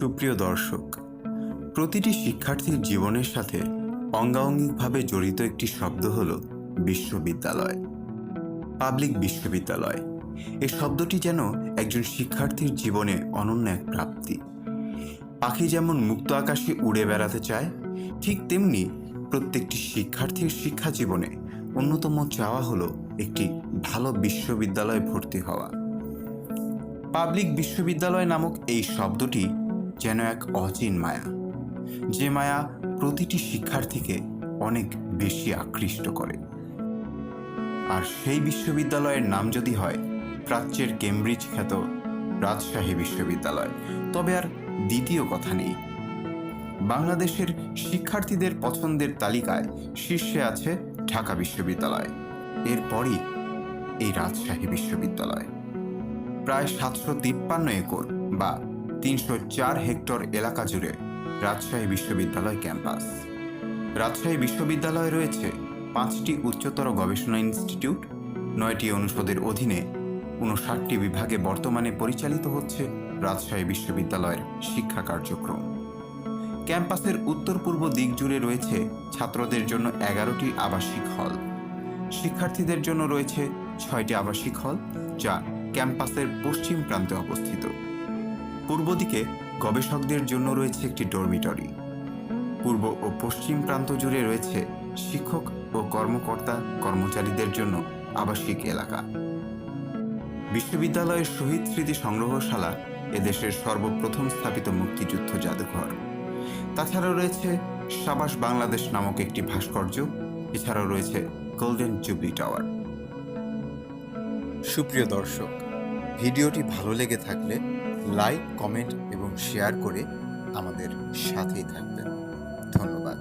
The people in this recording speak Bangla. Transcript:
সুপ্রিয় দর্শক, প্রতিটি শিক্ষার্থীর জীবনের সাথে অঙ্গাঙ্গিকভাবে জড়িত একটি শব্দ হল বিশ্ববিদ্যালয়। পাবলিক বিশ্ববিদ্যালয়। এই শব্দটি যেন একজন শিক্ষার্থীর জীবনে অনন্য এক প্রাপ্তি। পাখি যেমন মুক্ত আকাশে উড়ে বেড়াতে চায়, ঠিক তেমনি প্রত্যেকটি শিক্ষার্থীর শিক্ষা জীবনে অন্যতম চাওয়া হলো একটি ভালো বিশ্ববিদ্যালয়ে ভর্তি হওয়া। পাবলিক বিশ্ববিদ্যালয় নামক এই শব্দটি যেন এক অচিন মায়া, যে মায়া প্রতিটি শিক্ষার্থীকে অনেক বেশি আকৃষ্ট করে। আর সেই বিশ্ববিদ্যালয়ের নাম যদি হয়, প্রাচ্যের কেমব্রিজ খ্যাত রাজশাহী বিশ্ববিদ্যালয়। তবে আর দ্বিতীয় কথা নেই। বাংলাদেশের শিক্ষার্থীদের পছন্দের তালিকায় শীর্ষে আছে ঢাকা বিশ্ববিদ্যালয়, এরপরই এই রাজশাহী বিশ্ববিদ্যালয়। প্রায় সাতশো তিপ্পান্ন একর বা তিনশো চার হেক্টর এলাকা জুড়ে রাজশাহী বিশ্ববিদ্যালয় ক্যাম্পাস। রাজশাহী বিশ্ববিদ্যালয়ে রয়েছে পাঁচটি উচ্চতর গবেষণা ইনস্টিটিউট, নয়টি অনুষদের অধীনে উনষাটটি বিভাগে বর্তমানে পরিচালিত হচ্ছে রাজশাহী বিশ্ববিদ্যালয়ের শিক্ষা কার্যক্রম। ক্যাম্পাসের উত্তর পূর্ব দিক জুড়ে রয়েছে ছাত্রদের জন্য এগারোটি আবাসিক হল। শিক্ষার্থীদের জন্য রয়েছে ছয়টি আবাসিক হল যা ক্যাম্পাসের পশ্চিম প্রান্তে অবস্থিত। পূর্ব দিকে গবেষকদের জন্য রয়েছে একটি ডরমিটরি। পূর্ব ও পশ্চিম প্রান্ত জুড়ে রয়েছে শিক্ষক ও কর্মকর্তা কর্মচারীদের জন্য আবাসিক এলাকা। বিশ্ববিদ্যালয়ের শহীদ স্মৃতি সংগ্রহশালা এদেশের সর্বপ্রথম স্থাপিত মুক্তিযুদ্ধ জাদুঘর। তাছাড়াও রয়েছে সাবাস বাংলাদেশ নামক একটি ভাস্কর্য, এছাড়াও রয়েছে গোল্ডেন জুবলি টাওয়ার সুপ্রিয় দর্শক ভিডিওটি ভালো লেগে থাকলে লাইক কমেন্ট এবং শেয়ার করে আমাদের সাথেই থাকবেন। ধন্যবাদ।